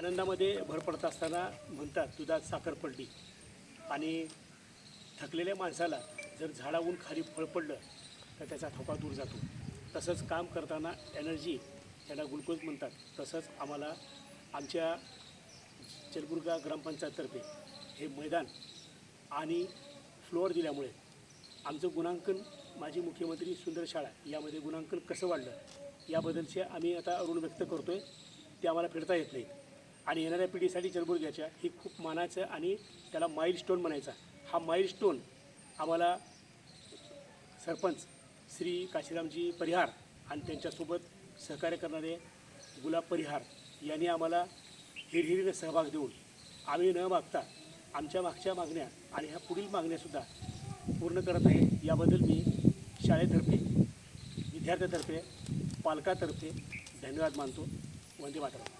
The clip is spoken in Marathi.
आनंदामध्ये भर पडत असताना म्हणतात दुधात साखर पडली. आणि थकलेल्या माणसाला जर झाडाहून खाली फळ पडलं तर त्याचा थोका दूर जातो. तसंच काम करताना एनर्जी त्याला ग्लुकोज म्हणतात तसंच आम्हाला आमच्या चलबुर्गा ग्रामपंचायततर्फे हे मैदान आणि फ्लोअर दिल्यामुळे आमचं गुणांकन माजी मुख्यमंत्री सुंदर शाळा यामध्ये गुणांकन कसं वाढलं याबद्दलचे आम्ही आता ऋण व्यक्त करतो आहे ते आम्हाला फिरता येत नाही आणि येणाऱ्या पिढीसाठी चलबुर्ग्याच्या ही खूप मानायचं आणि त्याला माईल स्टोन म्हणायचा. हा माईल स्टोन आम्हाला सरपंच श्री काशीरामजी परिहार आणि त्यांच्यासोबत सहकार्य करणारे गुलाब परिहार यांनी आम्हाला हिरहिरीने सहभाग देऊन आम्ही न मागता आमच्या मागच्या मागण्या आणि ह्या पुढील मागण्यासुद्धा पूर्ण करत आहे. याबद्दल मी शाळेतर्फे विद्यार्थ्यातर्फे पालकातर्फे धन्यवाद मानतो. वंदे मातरम.